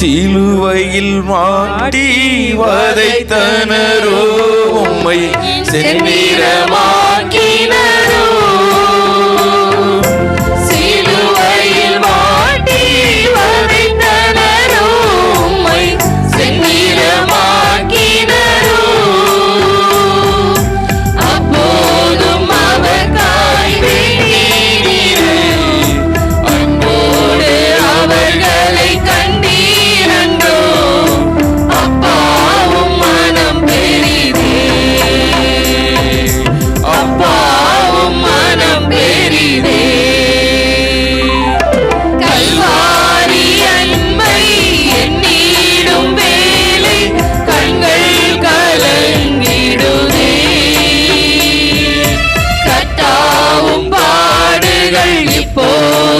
சிலுவையில் மாட்டி வதைத்தனரோ உம்மை செந்நிறமாக்கினரோ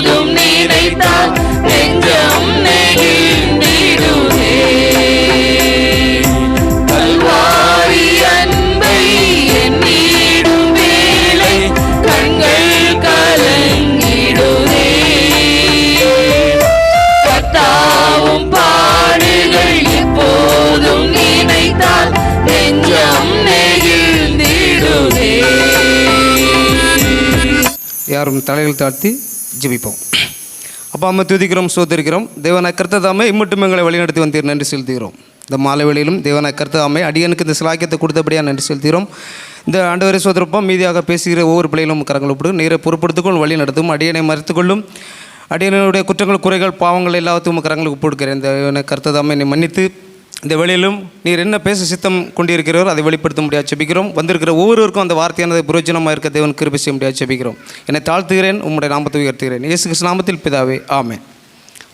எப்போதும் நினைத்தால் நெஞ்சம் நெகிழ்ந்திடுதே கல்வாரி அன்பை எண்ணிடும் வேலை கண்கள் கலங்கிடுதே கத்தாவும் பாடுகள் எப்போதும் நினைத்தால் நெஞ்சம் நெகிழ்ந்திடுதே யாரும் தலையில் தாழ்த்தி ஜெபிப்போம். அப்பா அம்மா துதிக்கிறோம் சோதரிக்கிறோம். தேவனாய் கர்த்ததாமே இம்மட்டும் எங்களை வழிநடத்தி வந்தீர். நன்றி செலுத்துகிறோம். இந்த மாலை வேளையிலும் தேவனாய் கர்த்ததாமே அடியனுக்கு இந்த சிலாக்கியத்தை கொடுத்தபடியாக நன்றி செலுத்துகிறோம். இந்த ஆண்டவரை சோதரப்பா மீதியாக பேசுகிற ஒவ்வொரு பிள்ளைகளும் கரங்கள் ஒப்பிடு. நீரை பொறுப்படுத்திக்கொள் வழி நடத்தும். அடியனை மறுத்துக்கொள்ளும். அடியனுடைய குற்றங்கள் குறைகள் பாவங்கள் எல்லாத்தையும் கரங்களுக்கு ஒப்புடுக்கிறேன் இந்த கர்த்ததாமே என்னை மன்னித்து இந்த வேளையிலும் நீர் என்ன பேச சித்தம் கொண்டிருக்கிறீரோ அதை வெளிப்படுத்த முடியாது செபிக்கிறோம். வந்திருக்கிற ஒவ்வொருவருக்கும் அந்த வார்த்தையானது புரோஜனமாக இருக்க தேவன் கிருபை செய்ய முடியாது செபிக்கிறோம். என்னை தாழ்த்துகிறேன் உம்முடைய நாமத்தை உயர்த்துகிறேன். இயேசு கிறிஸ்து நாமத்தில் பிதாவே ஆமே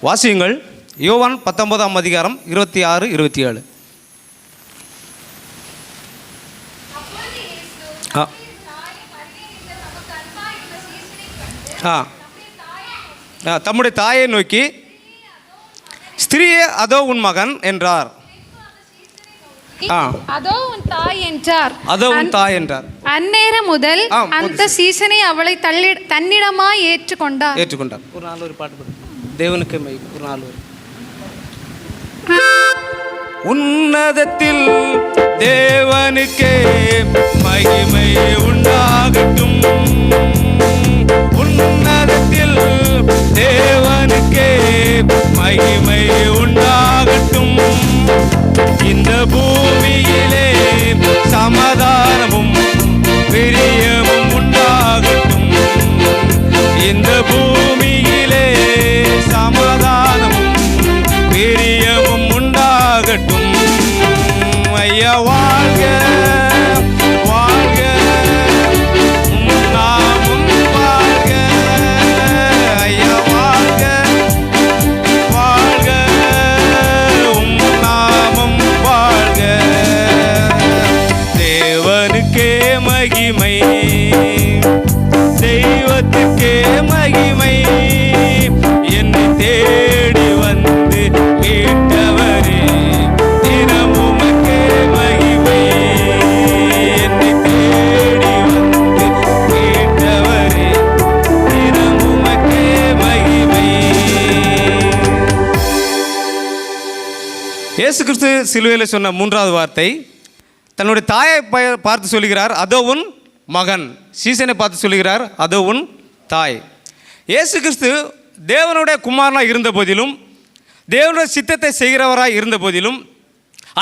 வாசியுங்கள் யோவான் பத்தொன்பதாம் அதிகாரம் இருபத்தி ஆறு இருபத்தி ஏழு ஆ. ஆ ஆ, தம்முடைய தாயை நோக்கி ஸ்திரீயே அதோ உன் மகன் என்றார். அதோ உன் தாய் என்றார். அதோ உன் தாய் என்றார். அந்நேரம் முதல் அந்த சீசனை அவளை தள்ளி தன்னிடமாய் ஏற்றுக்கொண்டார். ஏற்றுக்கொண்டார். ஒரு நாள் ஒரு பாட்டு பாடு. தேவனுக்கு மை ஒரு நாள் ஒரு. உன்னதத்தில் தேவனுக்கே மகிமை உண்டாகட்டும். உன்னதத்தில் தேவனுக்கே மகிமை உண்டாகட்டும். இந்த பூமியிலே சம இயேசு கிறிஸ்து சிலுவையில் சொன்ன மூன்றாவது வார்த்தை தன்னுடைய தாயை பார்த்து சொல்லுகிறார் அதோ உன் மகன். சீசனை பார்த்து சொல்லுகிறார் அதோ உன் தாய். இயேசு கிறிஸ்து தேவனுடைய குமாரனாக இருந்த போதிலும் தேவனுடைய சித்தத்தை செய்கிறவராக இருந்த போதிலும்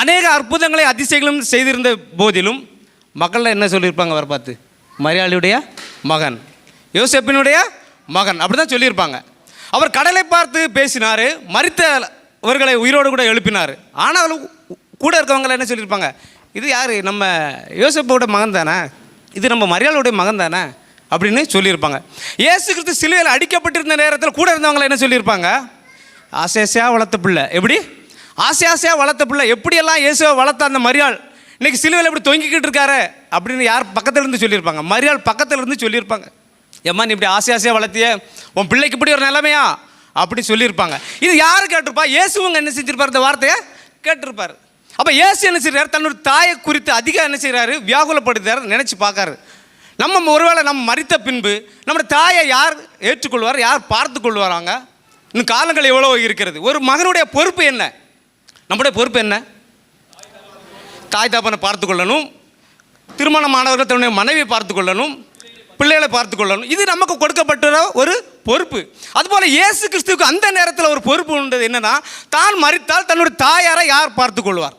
அநேக அற்புதங்களை அதிசயங்களும் செய்திருந்த போதிலும் மக்களில் என்ன சொல்லியிருப்பாங்க அவரை பார்த்து? மரியாளுடைய மகன். யோசப்பினுடைய மகன். அப்படி தான் சொல்லியிருப்பாங்க. அவர் கடலை பார்த்து பேசினார் இவர்களை உயிரோடு கூட எழுப்பினார். ஆனாலும் கூட இருக்கவங்களை என்ன சொல்லியிருப்பாங்க? இது யார்? நம்ம யோசப்போட மகன் தானே? இது நம்ம மரியாளுடைய மகன் தானே? அப்படின்னு சொல்லியிருப்பாங்க. இயேசு கிறிஸ்து சிலுவையில் அடிக்கப்பட்டிருந்த நேரத்தில் கூட இருந்தவங்களை என்ன சொல்லியிருப்பாங்க? ஆசை ஆசையாக வளர்த்த பிள்ளை. எப்படி? ஆசை ஆசையாக வளர்த்த பிள்ளை. எப்படியெல்லாம் இயேசுவை வளர்த்த அந்த மரியாள்? இன்றைக்கி சிலுவையில் எப்படி தொங்கிக்கிட்டு இருக்காரு அப்படின்னு யார் பக்கத்துலேருந்து சொல்லியிருப்பாங்க? மரியாள் பக்கத்துலேருந்து சொல்லியிருப்பாங்க. ஏம்மா நீ இப்படி ஆசை ஆசையாக வளர்த்திய? உன் பிள்ளைக்கு இப்படி ஒரு நிலைமையா? அப்படி சொல்லியிருப்பாங்க. இது யார் கேட்டிருப்பா? இயேசுவங்க என்ன செஞ்சிருப்பார் இந்த வார்த்தையை? கேட்டிருப்பார். அப்போ இயேசு என்ன செய்கிறார் தன்னோட தாயை குறித்து அதிகம் என்ன செய்கிறாரு வியாகுலப்படுத்துறாரு நினச்சி பார்க்காரு. நம்ம ஒருவேளை நம்ம மறித்த பின்பு நம்ம தாயை யார் ஏற்றுக்கொள்வார்? யார் பார்த்து கொள்வாராங்க? இன்னும் காலங்கள் எவ்வளோ இருக்கிறது. ஒரு மகனுடைய பொறுப்பு என்ன? நம்முடைய பொறுப்பு என்ன? தாய் தாப்பனை பார்த்து கொள்ளணும். திருமணமானவர்கள் தன்னுடைய மனைவியை பார்த்து கொள்ளணும். பிள்ளைகளை பார்த்து கொள்ளணும். இது நமக்கு கொடுக்கப்பட்ட ஒரு பொறுப்பு. அதுபோல் இயேசு கிறிஸ்துவுக்கு அந்த நேரத்தில் ஒரு பொறுப்பு உண்டது என்னென்னா தான் மறித்தால் தன்னுடைய தாயாரை யார் பார்த்து கொள்வார்?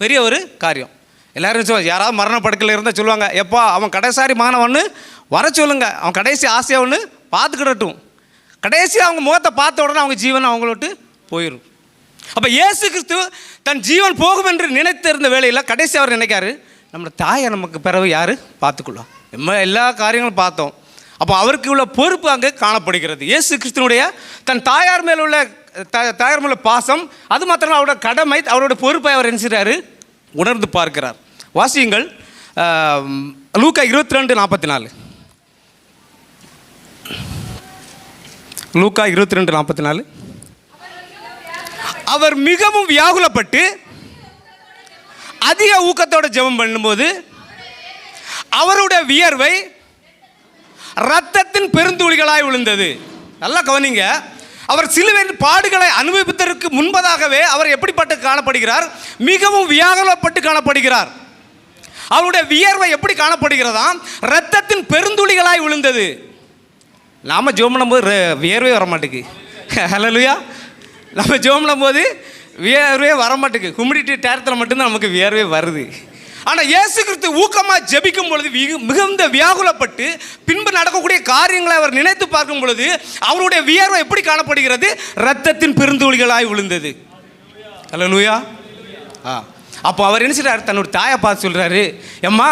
பெரிய ஒரு காரியம். எல்லாரும் சொல்லுவாங்க யாராவது மரணப்படுக்கையில் இருந்தால் சொல்லுவாங்க எப்பா அவன் கடைசாரி மாணவன்னு வர சொல்லுங்க. அவன் கடைசி ஆசையாக ஒன்று பார்த்துக்கிடட்டும். கடைசியாக அவங்க முகத்தை பார்த்த உடனே அவங்க ஜீவன் அவங்கள விட்டு போயிடும் அப்போ இயேசு கிறிஸ்து தன் ஜீவன் போகும் என்று நினைத்திருந்த வேலையில் கடைசி அவர் நினைக்காரு நம்ம தாயை நமக்கு பிறகு யார் பார்த்துக்கொள்ளும் நம்ம எல்லா காரியங்களும் பார்த்தோம். அப்போ அவருக்கு உள்ள பொறுப்பு அங்கே காணப்படுகிறது. இயேசு கிறிஸ்தனுடைய தன் தாயார் மேல் உள்ள த- தாயார் மேல பாசம் அது மாத்திரம் அவரோட கடமை அவரோட பொறுப்பை அவர் என்ன உணர்ந்து பார்க்கிறார். வாசியுங்கள் லூக்கா இருபத்தி ரெண்டு நாற்பத்தி நாலு லூக்கா இருபத்தி ரெண்டு நாற்பத்தி நாலு அவர் மிகவும் வியாகுலப்பட்டு அதிக ஊக்கத்தோட ஜெபம் பண்ணும்போது அவருடைய வியர்வை ரத்தத்தின் பெருந்துளிகளாய் விழுந்தது. நல்லா கவனிங்க. அவர் சிலுவையின் பாடுகளை அனுபவிப்பதற்கு முன்பதாகவே அவர் எப்படிப்பட்டு காணப்படுகிறார்? மிகவும் வியாகுலப்பட்டு காணப்படுகிறார். அவருடைய வியர்வை எப்படி காணப்படுகிறதா? ரத்தத்தின் பெருந்துளிகளாய் விழுந்தது. நாம ஜோம் பண்ணும்போது ர- வியர்வே வர மாட்டேங்கு ஹலலுயா. நம்ம ஜோம் பண்ணும்போது வியர்வே வர மாட்டேங்கு கும்பிடிட்டு டேரத்தில் மட்டும்தான் நமக்கு வியர்வே வருது. ஆனால் இயேசு கிறிஸ்து ஊக்கமாக ஜெபிக்கும் பொழுது மிகுந்த வியாகுலப்பட்டு பின்பு நடக்கக்கூடிய காரியங்களை அவர் நினைத்து பார்க்கும் பொழுது அவருடைய வியர்வை எப்படி காணப்படுகிறது? ரத்தத்தின் பெருந்தோழிகளாய் விழுந்தது. ஹலோ லூயா ஆ. அப்போ அவர் என்ன செய்கிறார் தன்னோட தாயை பார்த்து சொல்கிறாரு எம்மா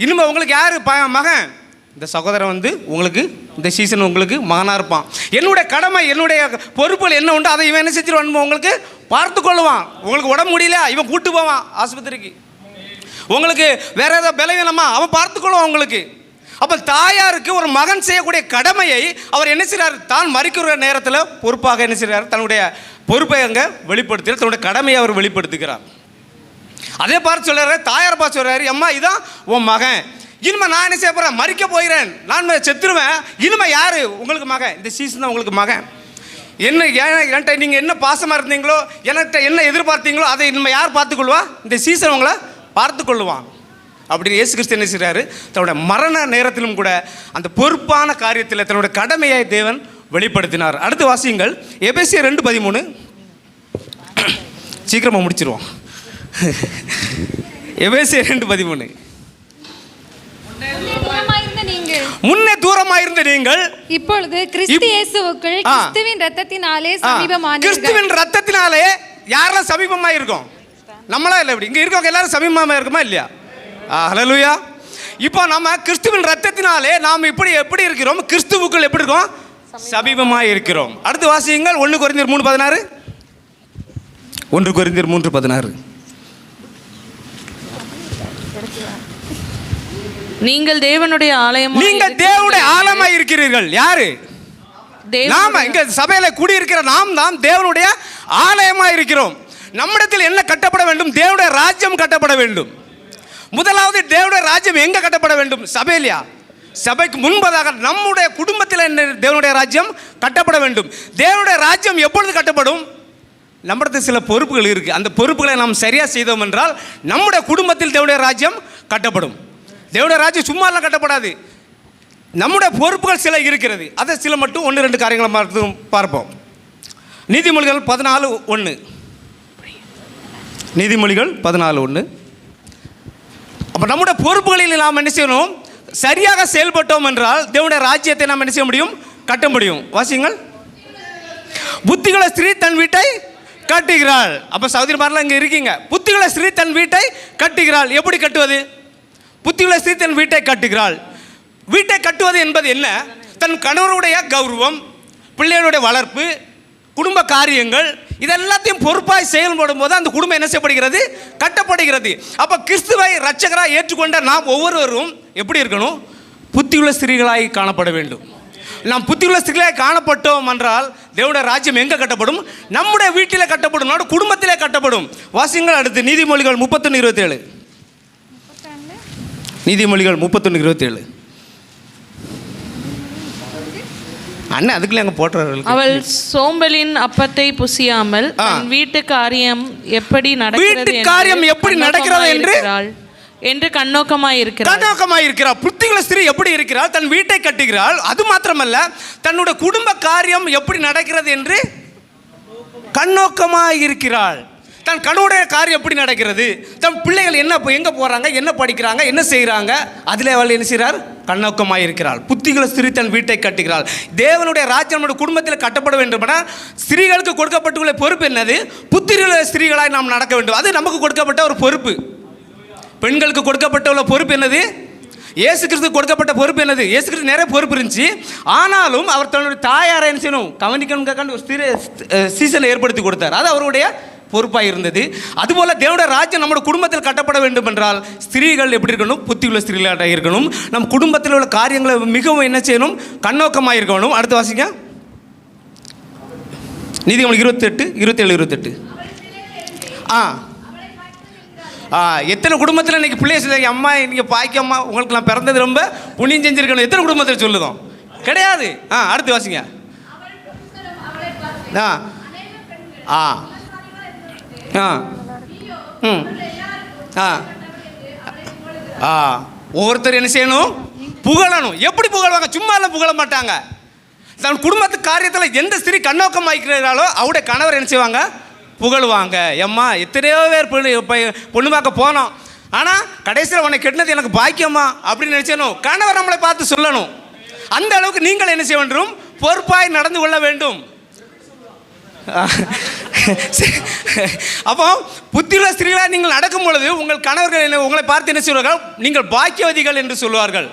இனிமே உங்களுக்கு யார் ப மகன்? இந்த சகோதரன் வந்து உங்களுக்கு இந்த சீசன் உங்களுக்கு மகனாக இருப்பான். என்னுடைய கடமை என்னுடைய பொறுப்புகள் என்ன உண்டோ அதை இவன் என்ன செஞ்சிருவான் உங்களுக்கு பார்த்து கொள்ளுவான். உங்களுக்கு உடம்பு முடியல இவன் கூட்டு போவான் ஆஸ்பத்திரிக்கு. உங்களுக்கு வேற ஏதாவது பலவீனமா? அவன் பார்த்துக்கொள்ளும் உங்களுக்கு அப்போ தாயாருக்கு ஒரு மகன் செய்யக்கூடிய கடமையை அவர் என்ன செய்கிறார் தான் மறிக்கிற நேரத்தில் பொறுப்பாக என்ன செய்கிறார் தன்னுடைய பொறுப்பை அங்கே வெளிப்படுத்துகிறார் தன்னுடைய கடமையை அவர் வெளிப்படுத்துகிறார். அதே பார்த்து சொல்கிறாரு தாயார் பார்த்து சொல்கிறாரு அம்மா இதான் உன் மகன். இனிமே நான் என்ன செய்ய போகிறேன் மறிக்க போகிறேன். நான் செத்துருவேன். இனிமே யார்? உங்களுக்கு மகன். இந்த சீசன் தான் உங்களுக்கு மகன். என்ன ஏன் என்கிட்ட நீங்கள் என்ன பாசமாக இருந்தீங்களோ? என்கிட்ட என்ன எதிர்பார்த்தீங்களோ? அதை இனிமே யார் பார்த்துக்கொள்வா? இந்த சீசன் உங்களை பார்த்து கொள்ளுவான் அப்படின்னு இயேசு கிறிஸ்து என்ன செய்றாரு? தன்னோட மரண நேரத்திலும் கூட அந்த பொறுப்பான காரியத்தில் தன்னோட கடமையை தேவன் வெளிப்படுத்தினார். அடுத்து வாசியுங்கள். எபேசியர் ரெண்டு பதிமூணு. சீக்கிரமாக முடிச்சிருவோம். எபேசியர் ரெண்டு பதிமூணு. முன்னே தூரமாக இருந்த நீங்கள். இப்பொழுது கிறிஸ்து இயேசுவுக்குள். கிறிஸ்துவின் ரத்தத்தினாலே ஆ, சமீபமானீர்கள். கிறிஸ்துவின் ரத்தத்தினாலே யாரெல்லாம் சமீபமாக இருக்கோம் நம்மளா இல்லை இப்படி. இங்கே இருக்கவங்க எல்லாரும் சமீபமாக இருக்குமா இல்லையா? ஹலலுயா இப்போ நம்ம கிறிஸ்துவின் ரத்தத்தினாலே நாம் இப்படி எப்படி இருக்கிறோம்? கிறிஸ்துவுக்குள் எப்படி இருக்கோம்? சமீபமாக இருக்கிறோம். அடுத்து வாசியுங்கள். ஒன்று குறைந்தர் மூணு பதினாறு. ஒன்று குறைந்தர் மூன்று பதினாறு. நீங்கள் தேவனுடைய ஆலயம் நீங்கள் தேவனுடைய ஆழமாக இருக்கிறீர்கள். யாரு? நாம இங்க சபையில கூடியிருக்கிற நாம் தான் தேவனுடைய ஆலயமா இருக்கிறோம். நம்மிடத்தில் என்ன கட்டப்பட வேண்டும்? தேவடைய ராஜ்யம் கட்டப்பட வேண்டும். முதலாவது தேவனுடைய ராஜ்யம் எங்கே கட்டப்பட வேண்டும்? சபையிலையா? சபைக்கு முன்பதாக நம்முடைய குடும்பத்தில் என்ன தேவனுடைய ராஜ்யம் கட்டப்பட வேண்டும். தேவனுடைய ராஜ்யம் எப்பொழுது கட்டப்படும்? நம்மிடத்தில் சில பொறுப்புகள் இருக்குது அந்த பொறுப்புகளை நாம் சரியாக செய்தோம் என்றால் நம்முடைய குடும்பத்தில் தேவனுடைய ராஜ்யம் கட்டப்படும். தேவனுடைய ராஜ்யம் சும்மாலாம் கட்டப்படாது. நம்முடைய பொறுப்புகள் சில இருக்கிறது. அதை சில மட்டும் ஒன்று ரெண்டு காரியங்களை மட்டும் பார்ப்போம். நீதிமொழிகள் பதினாலு ஒன்று நீதிமொழிகள் பதினாலு ஒன்று அப்போ நம்முடைய பொறுப்புகளில் நாம் என்ன செய்யணும்? சரியாக செயல்பட்டோம் என்றால் தேவனுடைய ராஜ்யத்தை நாம் என்ன செய்ய முடியும்? கட்ட முடியும். வாசிங்கள் புத்திகள ஸ்திரீ தன் வீட்டை கட்டுகிறாள். அப்போ சகோதரிமாரெலாம் இங்கே இருக்கீங்க. புத்திகள ஸ்திரீ தன் வீட்டை கட்டுகிறாள். எப்படி கட்டுவது? புத்திகள ஸ்திரீ தன் வீட்டை கட்டுகிறாள். வீட்டை கட்டுவது என்பது என்ன? தன் கணவருடைய கௌரவம் பிள்ளைகளுடைய வளர்ப்பு குடும்ப காரியங்கள் இதெல்லாத்தையும் பொறுப்பாய் செயல்படும் போது அந்த குடும்பம் என்ன செய்யப்படுகிறது? கட்டப்படுகிறது. அப்போ கிறிஸ்துவை ரட்சகராக ஏற்றுக்கொண்ட நாம் ஒவ்வொருவரும் எப்படி இருக்கணும்? புத்தியுள்ள ஸ்திரீகளாய் காணப்பட வேண்டும். நாம் புத்தியுள்ள ஸ்திரீகளாய் காணப்பட்டோம் என்றால் தேவனுடைய ராஜ்யம் எங்கே கட்டப்படும்? நம்முடைய வீட்டிலே கட்டப்படும் நம்முடைய குடும்பத்திலே கட்டப்படும். வாசியங்கள் அடுத்து நீதிமொழிகள் முப்பத்தொன்று இருபத்தேழு. நீதிமொழிகள் முப்பத்தொன்று இருபத்தேழு. அண்ணன் அதுக்குள்ளே அங்கே போட்டுறாரு அவள் சோம்பலின் அப்பத்தை புசியாமல் வீட்டு காரியம் எப்படி நடக்கிறது வீட்டு காரியம் எப்படி நடக்கிறது என்று? என்று கண்ணோக்கமாய் இருக்கிறாள். கண்ணோக்கமாக இருக்கிறார் புத்திகுல ஸ்திரீ எப்படி இருக்கிறாள்? தன் வீட்டை கட்டுகிறாள். அது மாத்திரமல்ல தன்னுடைய குடும்ப காரியம் எப்படி நடக்கிறது என்று கண்ணோக்கமாக இருக்கிறாள். தன் கணவனுடைய காரியம் எப்படி நடக்கிறது? தன் பிள்ளைகள் என்ன எங்கே போகிறாங்க என்ன படிக்கிறாங்க? என்ன செய்கிறாங்க அதில் அவள் என்ன செய்கிறார் கண்ணோக்கமாக இருக்கிறாள். புத்திகளை ஸ்திரீ தன் வீட்டை கட்டுகிறாள். தேவனுடைய ராஜ்யனுடைய குடும்பத்தில் கட்டப்பட வேண்டுமென்றால் ஸ்திரீகளுக்கு கொடுக்கப்பட்டுள்ள பொறுப்பு என்னது? புத்திரிகளை ஸ்திரீகளாய் நாம் நடக்க வேண்டும். அது நமக்கு கொடுக்கப்பட்ட ஒரு பொறுப்பு. பெண்களுக்கு கொடுக்கப்பட்ட உள்ள பொறுப்பு என்னது? இயேசு கிறிஸ்து கொடுக்கப்பட்ட பொறுப்பு என்னது? இயேசு கிறிஸ்து நிறைய பொறுப்பு இருந்துச்சு. ஆனாலும் அவர் தன்னுடைய தாயாரை என்ன செய்யணும்? கவனிக்கணுங்காண்டி ஒரு ஸ்திர சீசனை ஏற்படுத்தி கொடுத்தார். அது அவருடைய பொறுப்பாக இருந்தது. அதுபோல் தேவனுடைய ராஜ்யம் நம்முடைய குடும்பத்தில் கட்டப்பட வேண்டும் என்றால் ஸ்திரீகள் எப்படி இருக்கணும்? புத்தி உள்ள ஸ்திரீகளாக இருக்கணும். நம் குடும்பத்தில் உள்ள காரியங்களை மிகவும் என்ன செய்யணும்? கண்ணோக்கமாக இருக்கணும். அடுத்து வாசிங்க. நீதிமன்றம் இருபத்தெட்டு இருபத்தேழு இருபத்தெட்டு. ஆ. ஆ எத்தனை குடும்பத்தில் இன்றைக்கி பிள்ளைய சொல்லுங்க அம்மா நீங்கள் பாய்க்கம்மா உங்களுக்கு நான் பிறந்தது ரொம்ப புண்ணியம் செஞ்சுருக்கணும். எத்தனை குடும்பத்தில் சொல்லுதோம் கிடையாது. ஆ அடுத்து வாசிங்க. ஆ. ஆ. ஆ. ம். ஆ. ஆ. ஒவ்வொருத்தர் என்ன செய்யணும்? புகழணும். எப்படி புகழ்வாங்க? சும்மா எல்லாம் புகழ மாட்டாங்க. தன் குடும்பத்து காரியத்தில் எந்த ஸ்திரீ கண்ணோக்கம் வைக்கிறாளோ அவருடைய கணவர் என்ன செய்வாங்க? புகழுவாங்க. எம்மா எத்தனையோ பேர் பொண்ணு பொண்ணு பார்க்க போனோம். ஆனால் கடைசியில் உன்னை கெட்டினது எனக்கு பாக்கியம்மா அப்படின்னு நினைச்சணும் கணவர் நம்மளை பார்த்து சொல்லணும். அந்த அளவுக்கு நீங்கள் என்ன செய்ய வேண்டும்? பொறுப்பாய் நடந்து கொள்ள வேண்டும். அப்போ புத்தியுள்ள ஸ்திரீகளாக நீங்கள் நடக்கும் பொழுது உங்கள் கணவர்கள் என்ன உங்களை பார்த்து என்ன சொல்வார்கள்? நீங்கள் பாக்கியவதிகள் என்று சொல்வார்கள்.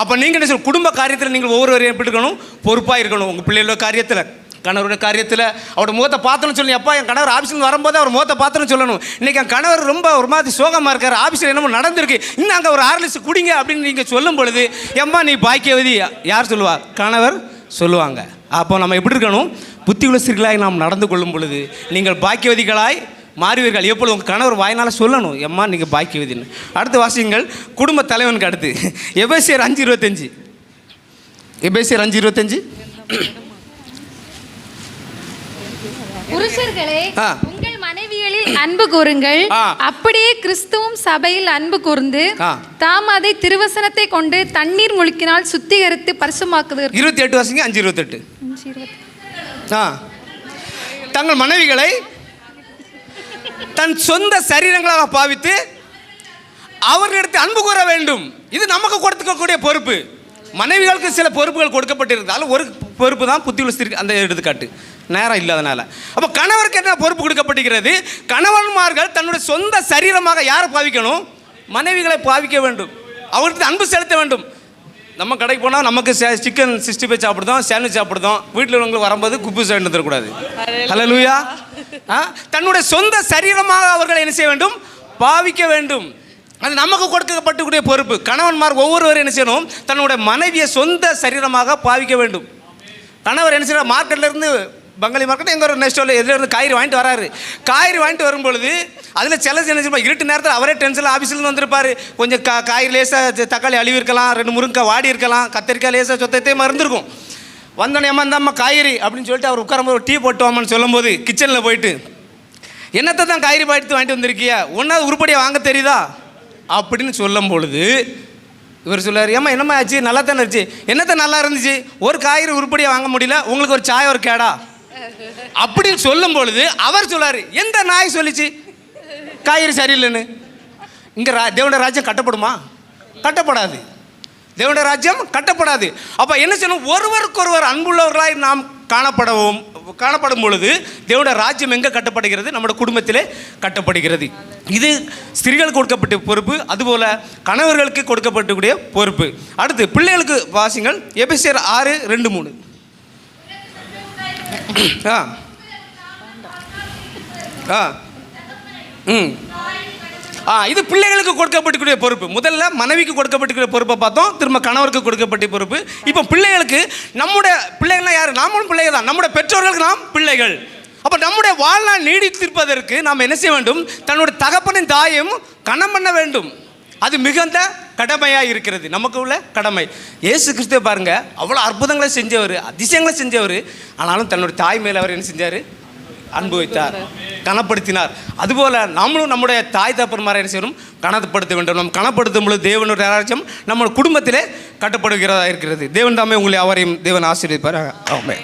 அப்போ நீங்கள் என்ன சொல்ல குடும்ப காரியத்தில் நீங்கள் ஒவ்வொருவரையும் எப்படி இருக்கணும்? பொறுப்பாக இருக்கணும். உங்கள் பிள்ளைகளோட காரியத்தில் கணவருடைய காரியத்தில். அவரோட முகத்தை பார்த்தோன்னு சொல்லி அப்பா என் கணவர் ஆஃபீஸில் வரும்போது அவர் முகத்தை பார்த்தோன்னு சொல்லணும். இன்றைக்கி என் கணவர் ரொம்ப ஒரு மாதிரி சோகமாக இருக்கார். ஆஃபீஸில் என்னமோ நடந்திருக்கு. இன்னும் அங்கே ஒரு ஆர்லிஸ் குடிங்க அப்படின்னு நீங்கள் சொல்லும் பொழுது எம்மா நீ பாக்கியவதி. யார் சொல்லுவா? கணவர் சொல்லுவாங்க. அப்போ நம்ம எப்படி இருக்கணும்? புத்தி உள்ள ஸ்திரீகளாய் நாம் நடந்து கொள்ளும் பொழுது நீங்கள் பாக்கியவதிகளாய் மாறுவீர்கள். எப்பொழுது உங்கள் கணவர் வாயினால் சொல்லணும்? எம்மா நீங்கள் பாக்கியவதின்னு. அடுத்து வாசியுங்கள். குடும்ப தலைவனுக்கு அடுத்து. எபேசியர் அஞ்சு இருபத்தஞ்சு. எபேசியர் அஞ்சு இருபத்தஞ்சு. புருஷர்களே. உங்கள் மனைவிகளில் அன்பு கூறுங்கள். அப்படியே கிறிஸ்துவும் சபையில் அன்பு கூர்ந்து. தாம் அதை திருவசனத்தை கொண்டு தண்ணீர் முழுக்கினால் சுத்திகரித்து பரிசுமாக்குதற்கு. இருபத்தி எட்டு வாசிங்க அஞ்சு இருபத்தெட்டு. ஆ. தங்கள் மனைவிகளை தன் சொந்த சரீரங்களாக பாவித்து அவர்களிடத்தில் அன்பு கூற வேண்டும். இது நமக்கு கொடுத்துக்கக்கூடிய பொறுப்பு. மனைவிகளுக்கு சில பொறுப்புகள் கொடுக்கப்பட்டிருந்தாலும் ஒரு பொறுப்பு தான் புத்தி உள்ள அந்த எடுத்துக்காட்டு. நேரம் இல்லாதனால. அப்போ கணவருக்கு என்ன பொறுப்பு கொடுக்கப்படுகிறது கணவன்மார்கள் தன்னுடைய சொந்த சரீரமாக யாரை பாவிக்கணும்? மனைவிகளை பாவிக்க வேண்டும். அவர்களுக்கு அன்பு செலுத்த வேண்டும். நம்ம கடைக்கு போனால் நமக்கு சிக்கன் சிக்ஸ்டி ஃபைவ் சாப்பிடுதோம் சாண்ட்விச் சாப்பிடுதோம். வீட்டில் உள்ளவங்களுக்கு வரும்போது குப்பு சாப்பிட்டு வந்துடக்கூடாது. ஹலோ லூயா ஆ? தன்னுடைய சொந்த சரீரமாக அவர்களை என்ன செய்ய வேண்டும்? பாவிக்க வேண்டும். அது நமக்கு கொடுக்கப்பட்டக்கூடிய பொறுப்பு. கணவன்மார் ஒவ்வொருவரும் என்ன செய்யணும்? தன்னுடைய மனைவியை சொந்த சரீரமாக பாவிக்க வேண்டும். கணவர் என்ன செய்யறார்? மார்க்கெட்ல இருந்து பங்காளி மார்க்கெட் எங்க ஒரு நெக்ஸ்ட் எதில் இருந்து காய்கறி வாங்கிட்டு வராரு. காய்கறி வாங்கிட்டு வரும்பொழுது அதில் சில என்ன இருட்டு நேரத்தில் அவரே டென்ஷனில் ஆஃபீஸ்லேருந்து வந்திருப்பார். கொஞ்சம் கா காய்கறி லேசாக தக்காளி அழிவு இருக்கலாம் ரெண்டு முருங்கை வாடி இருக்கலாம் கத்திரிக்காய் லேசாக சொத்தத்தையும் மறந்துருக்கும். வந்தோடனே ஏமா இந்தாம்மா காய்கறி அப்படின்னு சொல்லிட்டு அவர் உட்காரும்போது ஒரு டீ போட்டு சொல்லும்போது கிச்சனில் போயிட்டு என்னத்தை தான் காய்கறி பாய்த்து வாங்கிட்டு வந்திருக்கியா? ஒன்றாவது உருப்படியாக வாங்க தெரியுதா? அப்படின்னு சொல்லும் பொழுது இவர் சொல்லார் ஏம்மா என்னம்மா ஆச்சு? நல்லா தானே இருந்துச்சு. என்னத்தை நல்லா இருந்துச்சு? ஒரு காய்கறி உருப்படியாக வாங்க முடியல. உங்களுக்கு ஒரு சாய் ஒரு கேடா. அப்படின்னு சொல்லும் பொழுது அவர் சொல்லாரு எந்த நாய்? சொல்லிச்சு. காய்கறி சரியில்லைன்னு. இங்கே ரா தேவனுடைய ராஜ்யம் கட்டப்படுமா? கட்டப்படாது. தேவன ராஜ்யம் கட்டப்படாது. அப்போ என்ன செய்யணும்? ஒருவருக்கொருவர் அன்புள்ளவர்களாய் நாம் காணப்படவும் காணப்படும் பொழுது தேவனுடைய ராஜ்யம் எங்கே கட்டப்படுகிறது? நம்முடைய குடும்பத்திலே கட்டப்படுகிறது. இது ஸ்திரீகளுக்கு கொடுக்கப்பட்ட பொறுப்பு அதுபோல் கணவர்களுக்கு கொடுக்கப்பட்டக்கூடிய பொறுப்பு. அடுத்து பிள்ளைகளுக்கு வாசிங்கள். எபிசியர் ஆறு ரெண்டு மூணு. ஆ ஆ ம் ஆ இது பிள்ளைகளுக்கு கொடுக்கப்பட்டுக்கூடிய பொறுப்பு. முதல்ல மனைவிக்கு கொடுக்கப்பட்டுக்கூடிய பொறுப்பை பார்த்தோம். திரும்ப கணவருக்கு கொடுக்கப்பட்ட பொறுப்பு. இப்போ பிள்ளைகளுக்கு நம்முடைய பிள்ளைகள்லாம் யார்? நாமளும் பிள்ளைகள் தான். நம்முடைய பெற்றோர்களுக்கு நாம் பிள்ளைகள். அப்போ நம்முடைய வாழ்நாள் நீடித்திருப்பதற்கு நாம் என்ன செய்ய வேண்டும்? தன்னுடைய தகப்பனின் தாயும் கணம் பண்ண வேண்டும். அது மிகுந்த கடமையாக இருக்கிறது. நமக்கு உள்ள கடமை. ஏசு கிறிஸ்துவ பாருங்க அவ்வளோ அற்புதங்களை செஞ்சவர் அதிசயங்களை செஞ்சவர் ஆனாலும் தன்னுடைய தாய் மேலே அவர் என்ன செஞ்சார்? அன்பு வைத்தார். கனப்படுத்தினார். அதுபோல் நாமளும் நம்முடைய தாய் தப்பன்மாரை என்ன செய்யணும்? கனப்படுத்த வேண்டும். நம் கனப்படுத்தும் பொழுது தேவனுடைய ராஜ்யம் நம்ம குடும்பத்திலே கட்டப்படுகிறதா இருக்கிறது. தேவன் தாமே உங்களை அவரையும் தேவன் ஆசீர்வதிப்பார் ஆமாம்